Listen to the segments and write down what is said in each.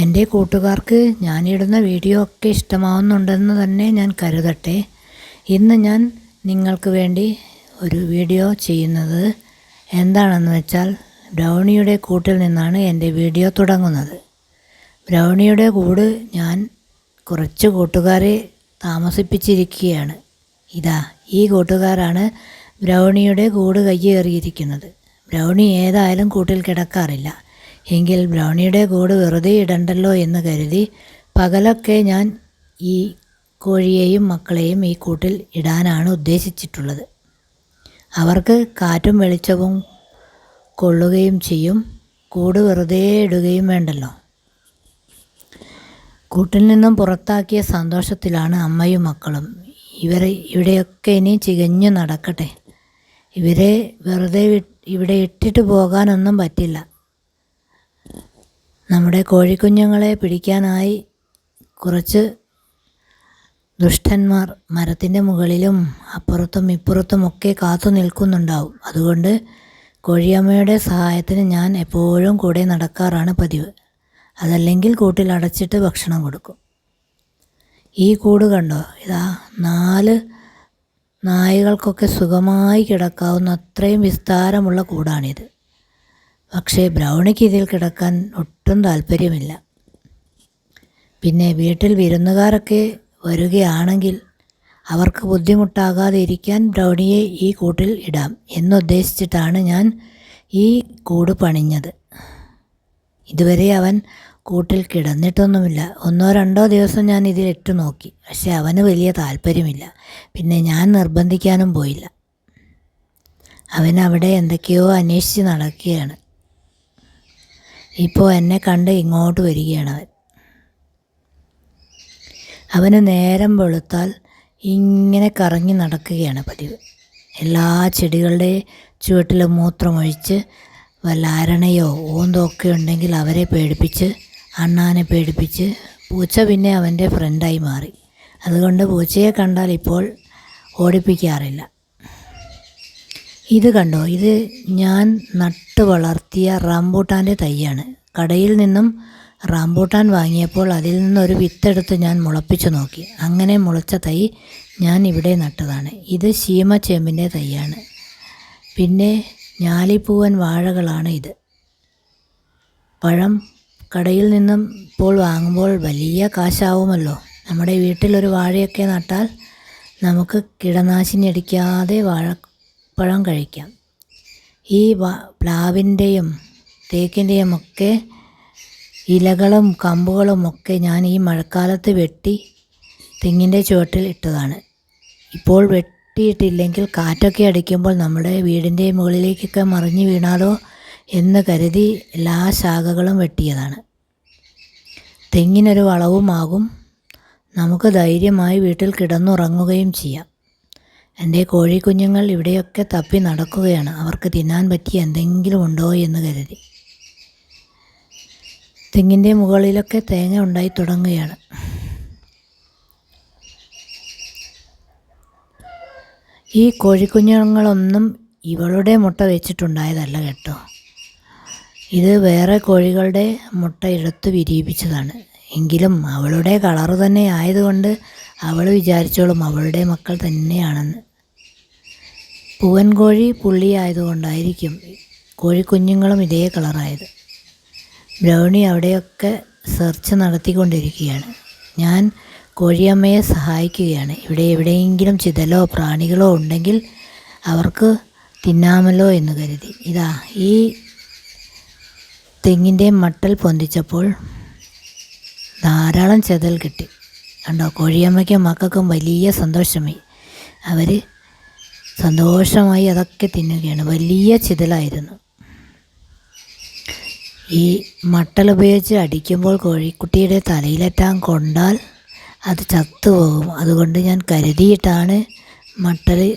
എന്റെ കൂട്ടുകാർക്ക് ഞാനിടുന്ന വീഡിയോ ഒക്കെ ഇഷ്ടമാവുന്നുണ്ടെന്ന് തന്നെ ഞാൻ കരുതട്ടെ. ഇന്ന് ഞാൻ നിങ്ങൾക്ക് വേണ്ടി ഒരു വീഡിയോ ചെയ്യുന്നത് എന്താണെന്ന് വെച്ചാൽ ബ്രൗണിയുടെ കൂട്ടിൽ നിന്നാണ് എന്റെ വീഡിയോ തുടങ്ങുന്നത്. ബ്രൗണിയുടെ കൂട് ഞാൻ കുറച്ച് കൂട്ടുകാരെ താമസിപ്പിച്ചിരിക്കുകയാണ്. ഇതാ ഈ കൂട്ടുകാരാണ് ബ്രൗണിയുടെ കൂട് കയ്യേറിയിരിക്കുന്നത്. ബ്രൗണി ഏതായാലും കൂട്ടിൽ കിടക്കാറില്ല. എങ്കിൽ ബ്രൗണിയുടെ കൂട് വെറുതെ ഇടണ്ടല്ലോ എന്ന് കരുതി പകലൊക്കെ ഞാൻ ഈ കോഴിയെയും മക്കളെയും ഈ കൂട്ടിൽ ഇടാനാണ് ഉദ്ദേശിച്ചിട്ടുള്ളത്. അവർക്ക് കാറ്റും വെളിച്ചവും കൊള്ളുകയും ചെയ്യും. കൂട് വെറുതെ ഇടുകയും വേണ്ടല്ലോ. കൂട്ടിൽ നിന്നും പുറത്താക്കിയ സന്തോഷത്തിലാണ് അമ്മയും മക്കളും. ഇവർ ഇവിടെയൊക്കെ ഇനി ചികഞ്ഞു നടക്കട്ടെ. ഇവരെ വെറുതെ ഇവിടെ ഇട്ടിട്ട് പോകാനൊന്നും പറ്റില്ല. നമ്മുടെ കോഴിക്കുഞ്ഞുങ്ങളെ പിടിക്കാനായി കുറച്ച് ദുഷ്ടന്മാർ മരത്തിന്റെ മുകളിലും അപ്പുറത്തും ഇപ്പുറത്തും ഒക്കെ കാത്തു നിൽക്കുന്നുണ്ടാവും. അതുകൊണ്ട് കോഴിയമ്മയുടെ സഹായത്തിന് ഞാൻ എപ്പോഴും കൂടെ നടക്കാറാണ് പതിവ്. അതല്ലെങ്കിൽ കൂട്ടിൽ അടച്ചിട്ട് ഭക്ഷണം കൊടുക്കും. ഈ കൂട് കണ്ടോ? ഇതാ നാല് നായകൾക്കൊക്കെ സുഖമായി കിടക്കാവുന്ന അത്രയും വിസ്താരമുള്ള കൂടാണിത്. പക്ഷേ ബ്രൗണിക്ക് ഇതിൽ കിടക്കാൻ ഒട്ടും താല്പര്യമില്ല. പിന്നെ വീട്ടിൽ വിരുന്നുകാരൊക്കെ വരികയാണെങ്കിൽ അവർക്ക് ബുദ്ധിമുട്ടാകാതെ ഇരിക്കാൻ ബ്രൗണിയെ ഈ കൂട്ടിൽ ഇടാം എന്നുദ്ദേശിച്ചിട്ടാണ് ഞാൻ ഈ കൂട് പണിഞ്ഞത്. ഇതുവരെ അവൻ കൂട്ടിൽ കിടന്നിട്ടൊന്നുമില്ല. ഒന്നോ രണ്ടോ ദിവസം ഞാൻ ഇതിൽ ഇട്ടു നോക്കി പക്ഷെ അവന് വലിയ താല്പര്യമില്ല. പിന്നെ ഞാൻ നിർബന്ധിക്കാനും പോയില്ല. അവൻ അവിടെ എന്തൊക്കെയോ അന്വേഷിച്ച് നടക്കുകയാണ്. ഇപ്പോൾ എന്നെ കണ്ട് ഇങ്ങോട്ട് വരികയാണ് അവൻ. അവന് നേരം വെളുത്താൽ ഇങ്ങനെ കറങ്ങി നടക്കുകയാണ് പതിവ്. എല്ലാ ചെടികളുടെ ചുവട്ടിൽ മൂത്രമൊഴിച്ച് വല്ല അരണയോ ഓന്തോ ഉണ്ടെങ്കിൽ അവരെ പേടിപ്പിച്ച് അണ്ണാനെ പേടിപ്പിച്ച് പൂച്ച പിന്നെ അവന്റെ ഫ്രണ്ടായി മാറി. അതുകൊണ്ട് പൂച്ചയെ കണ്ടാൽ ഇപ്പോൾ ഓടിപ്പിക്കാറില്ല. ഇത് കണ്ടോ? ഇത് ഞാൻ നട്ട് വളർത്തിയ റാംബൂട്ടാന്റെ തൈയാണ്. കടയിൽ നിന്നും റാംബൂട്ടാൻ വാങ്ങിയപ്പോൾ അതിൽ നിന്നൊരു വിത്തെടുത്ത് ഞാൻ മുളപ്പിച്ചു നോക്കി. അങ്ങനെ മുളച്ച തൈ ഞാൻ ഇവിടെ നട്ടതാണ്. ഇത് ശീമച്ചേമ്പിന്റെ തൈയാണ്. പിന്നെ ഞാലിപ്പൂവൻ വാഴകളാണ് ഇത്. പഴം കടയിൽ നിന്നും ഇപ്പോൾ വാങ്ങുമ്പോൾ വലിയ കാശാവുമല്ലോ. നമ്മുടെ വീട്ടിലൊരു വാഴയൊക്കെ നട്ടാൽ നമുക്ക് കീടനാശിനി അടിക്കാതെ വാഴപ്പഴം കഴിക്കാം. ഈ പ്ലാവിന്റെയും തേക്കിന്റെയും ഒക്കെ ഇലകളും കമ്പുകളും ഒക്കെ ഞാൻ ഈ മഴക്കാലത്ത് വെട്ടി തെങ്ങിന്റെ ചുവട്ടിൽ ഇട്ടതാണ്. ഇപ്പോൾ വെട്ടിയിട്ടില്ലെങ്കിൽ കാറ്റൊക്കെ അടിക്കുമ്പോൾ നമ്മുടെ വീടിന്റെ മുകളിലേക്കൊക്കെ മറിഞ്ഞു വീണാലോ എന്ന് കരുതി എല്ലാ ശാഖകളും വെട്ടിയതാണ്. തെങ്ങിനൊരു വളവുമാകും. നമുക്ക് ധൈര്യമായി വീട്ടിൽ കിടന്നുറങ്ങുകയും ചെയ്യാം. എന്റെ കോഴിക്കുഞ്ഞുങ്ങൾ ഇവിടെയൊക്കെ തപ്പി നടക്കുകയാണ്. അവർക്ക് തിന്നാൻ പറ്റിയ എന്തെങ്കിലും ഉണ്ടോ എന്ന് കരുതി. തെങ്ങിന്റെ മുകളിലൊക്കെ തേങ്ങ ഉണ്ടായി തുടങ്ങുകയാണ്. ഈ കോഴിക്കുഞ്ഞുങ്ങളൊന്നും ഇവളുടെ മുട്ട വെച്ചിട്ടുണ്ടായതല്ല കേട്ടോ. ഇത് വേറെ കോഴികളുടെ മുട്ട എടുത്ത് വിരിയിപ്പിച്ചതാണ്. എങ്കിലും അവളുടെ കളറ് തന്നെ ആയതുകൊണ്ട് അവൾ വിചാരിച്ചോളും അവളുടെ മക്കൾ തന്നെയാണെന്ന്. പൂവൻ കോഴി പുള്ളി ആയതുകൊണ്ടായിരിക്കും കോഴിക്കുഞ്ഞുങ്ങളും ഇതേ കളറായത്. ബ്രൗണി അവിടെയൊക്കെ സെർച്ച് നടത്തിക്കൊണ്ടിരിക്കുകയാണ്. ഞാൻ കോഴിയമ്മയെ സഹായിക്കുകയാണ്. ഇവിടെ എവിടെയെങ്കിലും ചിതലോ പ്രാണികളോ ഉണ്ടെങ്കിൽ അവർക്ക് തിന്നാമല്ലോ എന്ന് കരുതി. ഇതാ ഈ തെങ്ങിന്റെ മട്ടൽ പൊന്തിച്ചപ്പോൾ ധാരാളം ചെതൽ കിട്ടി. കണ്ടോ? കോഴിയമ്മയ്ക്കും മക്കൾക്കും വലിയ സന്തോഷമായി. അവർ സന്തോഷമായി അതൊക്കെ തിന്നുകയാണ്. വലിയ ചിതലായിരുന്നു. ഈ മട്ടൽ ഉപയോഗിച്ച് അടിക്കുമ്പോൾ കോഴിക്കുട്ടിയുടെ തലയിലെറ്റാൻ കൊണ്ടാൽ അത് ചത്തുപോകും. അതുകൊണ്ട് ഞാൻ കരുതിയിട്ടാണ് മട്ടൽ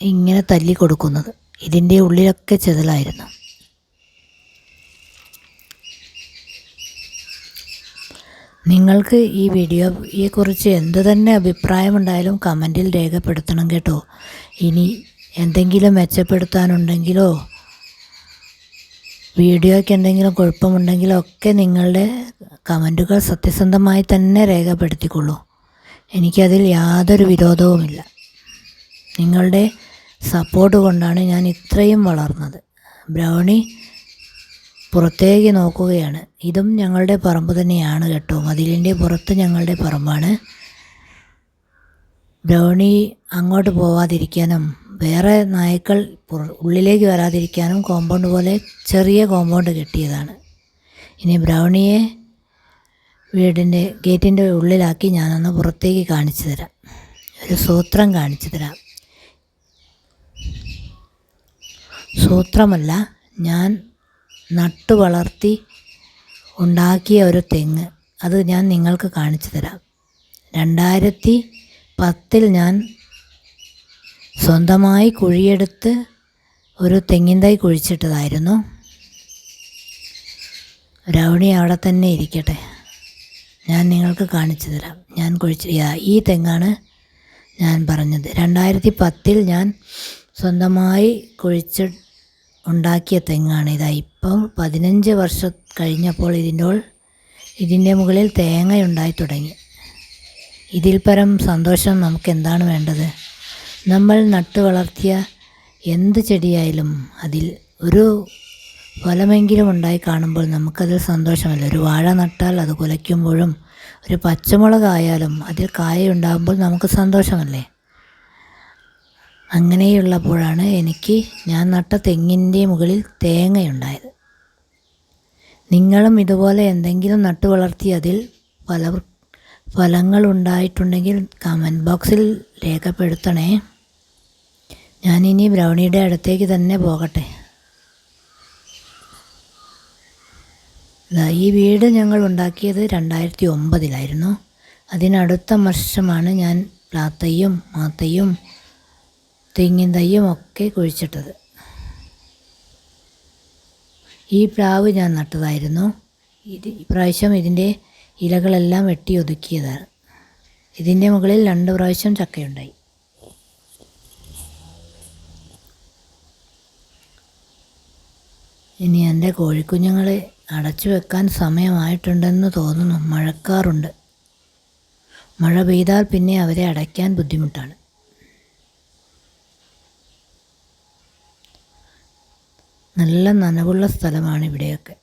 ഇങ്ങനെ തല്ലി കൊടുക്കുന്നത് ഇതിന്റെ ഉള്ളിലൊക്കെ ചെതലായിരുന്നു. നിങ്ങൾക്ക് ഈ വീഡിയോയെക്കുറിച്ച് എന്ത് തന്നെ അഭിപ്രായമുണ്ടായാലും കമന്റിൽ രേഖപ്പെടുത്തണം കേട്ടോ. ഇനി എന്തെങ്കിലും മെച്ചപ്പെടുത്താനുണ്ടെങ്കിലോ വീഡിയോയ്ക്ക് എന്തെങ്കിലും കുഴപ്പമുണ്ടെങ്കിലോ ഒക്കെ നിങ്ങളുടെ കമന്റുകൾ സത്യസന്ധമായി തന്നെ രേഖപ്പെടുത്തിക്കൊള്ളൂ. എനിക്കതിൽ യാതൊരു വിരോധവുമില്ല. നിങ്ങളുടെ സപ്പോർട്ട് കൊണ്ടാണ് ഞാൻ ഇത്രയും വളർന്നത്. ബ്രൗണി പുറത്തേക്ക് നോക്കുകയാണ്. ഇതും ഞങ്ങളുടെ പറമ്പ് തന്നെയാണ് കേട്ടോ. മതിലിന്റെ പുറത്ത് ഞങ്ങളുടെ പറമ്പാണ്. ബ്രൗണി അങ്ങോട്ട് പോവാതിരിക്കാനും വേറെ നായ്ക്കൾ ഉള്ളിലേക്ക് വരാതിരിക്കാനും കോമ്പൗണ്ട് പോലെ ചെറിയ കോമ്പൗണ്ട് കെട്ടിയതാണ്. ഇനി ബ്രൗണിയെ വീടിന്റെ ഗേറ്റിന്റെ ഉള്ളിലാക്കി ഞാനൊന്ന് പുറത്തേക്ക് കാണിച്ചു തരാം. ഒരു സൂത്രം കാണിച്ചു തരാം. സൂത്രമല്ല ഞാൻ നട്ടു വളർത്തി ഉണ്ടാക്കിയ ഒരു തെങ്ങ്. അത് ഞാൻ നിങ്ങൾക്ക് കാണിച്ചു തരാം. രണ്ടായിരത്തി പത്തിൽ ഞാൻ സ്വന്തമായി കുഴിയെടുത്ത് ഒരു തെങ്ങിൻ തൈ കുഴിച്ചിട്ടതായിരുന്നു. രവണി അവിടെ തന്നെ ഇരിക്കട്ടെ. ഞാൻ നിങ്ങൾക്ക് കാണിച്ചു തരാം. ഞാൻ കുഴിച്ച് ഈ തെങ്ങാണ് ഞാൻ പറഞ്ഞത്. രണ്ടായിരത്തി പത്തിൽ ഞാൻ സ്വന്തമായി കുഴിച്ച് ഉണ്ടാക്കിയ തെങ്ങാണ്. ഇതാ ഇപ്പം പതിനഞ്ച് വർഷം കഴിഞ്ഞപ്പോൾ ഇതിന്റെ ഇതിന്റെ മുകളിൽ തേങ്ങയുണ്ടായി തുടങ്ങി. ഇതിൽ പരം സന്തോഷം നമുക്ക് എന്താണ് വേണ്ടത്? നമ്മൾ നട്ടു വളർത്തിയ എന്ത് ചെടിയായാലും അതിൽ ഒരു ഫലമെങ്കിലും ഉണ്ടായി കാണുമ്പോൾ നമുക്കതിൽ സന്തോഷമല്ല. ഒരു വാഴ നട്ടാൽ അത് കുലയ്ക്കുമ്പോഴും ഒരു പച്ചമുളകായാലും അതിൽ കായ ഉണ്ടാകുമ്പോൾ നമുക്ക് സന്തോഷമല്ലേ? അങ്ങനെയുള്ളപ്പോഴാണ് എനിക്ക് ഞാൻ നട്ട തെങ്ങിന്റെ മുകളിൽ തേങ്ങയുണ്ടായത്. നിങ്ങളും ഇതുപോലെ എന്തെങ്കിലും നട്ടു വളർത്തി അതിൽ ഫല ഫലങ്ങൾ ഉണ്ടായിട്ടുണ്ടെങ്കിൽ കമന്റ് ബോക്സിൽ രേഖപ്പെടുത്തണേ. ഞാനിനി ബ്രൗണിയുടെ അടുത്തേക്ക് തന്നെ പോകട്ടെ. ഈ വീട് ഞങ്ങൾ ഉണ്ടാക്കിയത് രണ്ടായിരത്തി ഒമ്പതിലായിരുന്നു. അതിനടുത്ത വർഷമാണ് ഞാൻ പ്ലാത്തയും മാത്തയ്യും തെങ്ങിൻ തയ്യും ഒക്കെ കുഴിച്ചിട്ടത്. ഈ പ്ലാവ് ഞാൻ നട്ടതായിരുന്നു. ഇത് ഇപ്രാവശ്യം ഇതിന്റെ ഇലകളെല്ലാം വെട്ടി ഒതുക്കിയതാണ്. ഇതിന്റെ മുകളിൽ രണ്ട് പ്രാവശ്യം ചക്കയുണ്ടായി. ഇനി എന്റെ കോഴിക്കുഞ്ഞുങ്ങളെ അടച്ചു വെക്കാൻ സമയമായിട്ടുണ്ടെന്ന് തോന്നുന്നു. മഴക്കാറുണ്ട്. മഴ പെയ്താൽ പിന്നെ അവരെ അടയ്ക്കാൻ ബുദ്ധിമുട്ടാണ്. നല്ല നനവുള്ള സ്ഥലമാണ് ഇവിടെയൊക്കെ.